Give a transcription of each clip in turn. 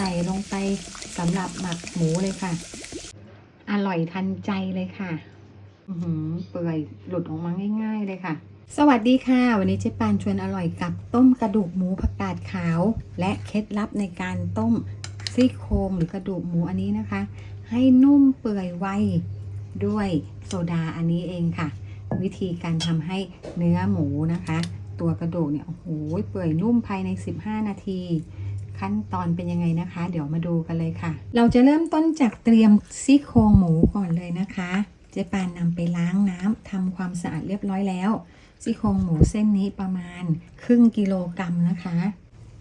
ใส่ลงไปสำหรับหมักหมูเลยค่ะ อร่อยทันใจเลยค่ะอือหือเปื่อยหลุดออกมาง่าย ๆ เลยค่ะ สวัสดีค่ะ วันนี้เจ๊ปานชวนอร่อยกับต้มกระดูกหมูผักกาดขาว และเคล็ดลับในการต้มซี่โครงหรือกระดูกหมูอันนี้นะคะ ให้นุ่มเปื่อยไวด้วยโซดาอันนี้เองค่ะ วิธีการทำให้เนื้อหมูนะคะ ตัวกระดูกเนี่ยโอ้โหเปื่อยนุ่มภายใน 15 นาที ขั้นตอนเป็นยังไงนะคะ เดี๋ยวมาดูกันเลยค่ะ เราจะเริ่มต้นจากเตรียมซี่โครงหมูก่อนเลยนะคะเจ๊ปานนำไปล้างน้ำทำความสะอาดเรียบร้อยแล้วซี่โครงหมูเส้นนี้ประมาณครึ่งกิโลกรัมนะคะ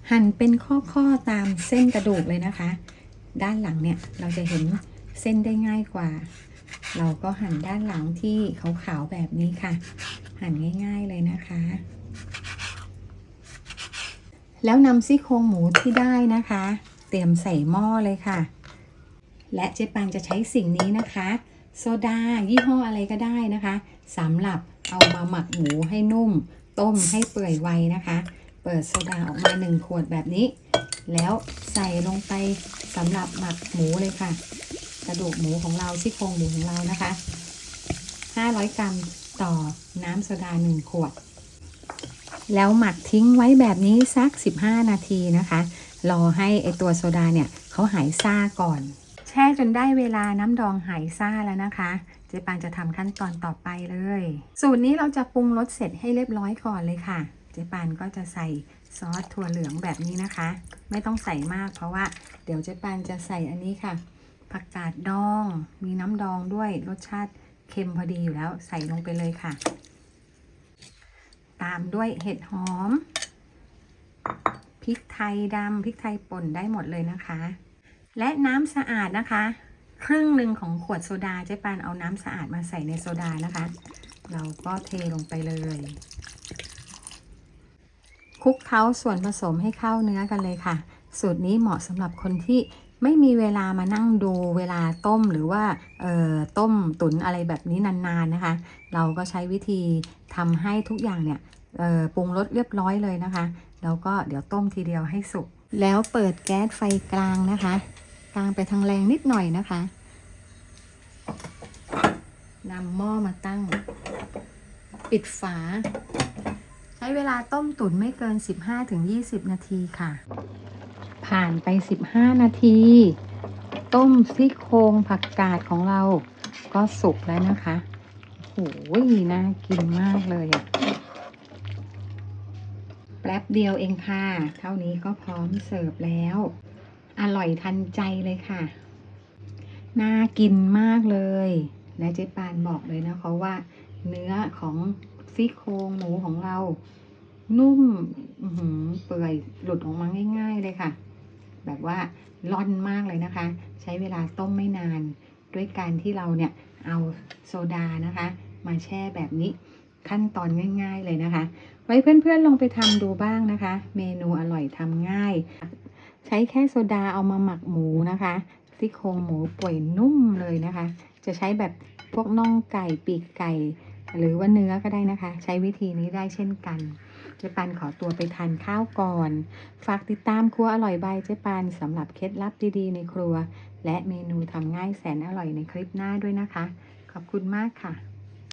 หั่นเป็นข้อๆตามเส้นกระดูกเลยนะคะ ด้านหลังเนี่ยเราจะเห็นเส้นได้ง่ายกว่า เราก็หั่นด้านหลังที่ขาวๆแบบนี้ค่ะ หั่นง่าย ๆเลยนะคะ แล้วนำซี่โครงหมูที่ได้นะคะ เตรียมใส่หม้อเลยค่ะ และเจ๊ปังจะใช้สิ่งนี้นะคะ โซดายี่ห้ออะไรก็ได้นะคะสำหรับเอามาหมักหมูให้นุ่ม ต้มให้เปื่อยไวนะคะ เปิดโซดาออกมาหนึ่งขวดแบบนี้ แล้วใส่ลงไปสำหรับหมักหมูเลยค่ะ กระดูกหมูของเราซี่โครงหมูของเรานะคะ 500 กรัมต่อน้ำโซดา 1 ขวด แล้วหมักทิ้งไว้แบบนี้สัก 15 นาทีนะคะ รอให้ไอตัวโซดาเนี่ยเขาหายซ่าก่อน แช่จนได้เวลาน้ำดองหายซ่าแล้วนะคะเจ๊ปานจะทำขั้นตอนต่อไปเลย สูตรนี้เราจะปรุงรสเสร็จให้เรียบร้อยก่อนเลยค่ะ เจ๊ปานก็จะใส่ซอสถั่วเหลืองแบบนี้นะคะ ไม่ต้องใส่มากเพราะว่า เดี๋ยวเจ๊ปานจะใส่อันนี้ค่ะ ผักกาดดอง มีน้ำดองด้วยรสชาติเค็มพอดีอยู่แล้ว ใส่ลงไปเลยค่ะ ตามด้วยเห็ดหอม พริกไทยดำพริกไทยป่นได้หมดเลยนะคะ และน้ำสะอาดนะคะ ครึ่งหนึ่งของขวดโซดาเจ๊ปานเอาน้ำสะอาดมาใส่ในโซดานะคะ เราก็เทลงไปเลยคลุกเคล้าส่วนผสมให้เข้าเนื้อกันเลยค่ะ สูตรนี้เหมาะสำหรับคนที่ ไม่มีเวลามานั่งดูเวลาต้มหรือว่าต้มตุ๋นอะไรแบบนี้นานๆนะคะ เราก็ใช้วิธีทำให้ทุกอย่างเนี่ยปรุงรสเรียบร้อยเลยนะคะ แล้วก็เดี๋ยวต้มทีเดียวให้สุก แล้วเปิดแก๊สไฟกลางนะคะ กลางไปทางแรงนิดหน่อยนะคะนำหม้อมาตั้ง ปิดฝา ใช้เวลาต้มตุ๋นไม่เกิน 15-20 นาทีค่ะ ผ่านไป 15 นาที ต้มซี่โครงผักกาดของเราก็สุกแล้วนะคะโอ้โหน่ากินมากเลยอะแป๊บเดียวเองค่ะ เท่านี้ก็พร้อมเสิร์ฟแล้ว อร่อยทันใจเลยค่ะ น่ากินมากเลย และเจ๊ปานบอกเลยนะคะว่า เนื้อของซี่โครงหมูของเรา นุ่มหือเปื่อยหลุดออกมาง่าย ๆ เลยค่ะ แบบว่าร่อนมากเลยนะคะ ใช้เวลาต้มไม่นาน ด้วยการที่เราเนี่ยเอาโซดานะคะ มาแช่แบบนี้ขั้นตอนง่าย ๆเลยนะคะ ไว้เพื่อนๆลองไปทำดูบ้างนะคะ เมนูอร่อยทำง่าย ใช้แค่โซดาเอามาหมักหมูนะคะซี่โครงหมูป่วยนุ่มเลยนะคะ จะใช้แบบพวกน่องไก่ปีกไก่ หรือว่าเนื้อก็ได้นะคะ ใช้วิธีนี้ได้เช่นกัน เจ๊ปันขอตัวไปทานข้าวก่อน ฝากติดตามครัวอร่อยบายเจ๊ปันสำหรับเคล็ดลับดีๆในครัว และเมนูทำง่ายแสนอร่อยในคลิปหน้าด้วยนะคะ ขอบคุณมากค่ะ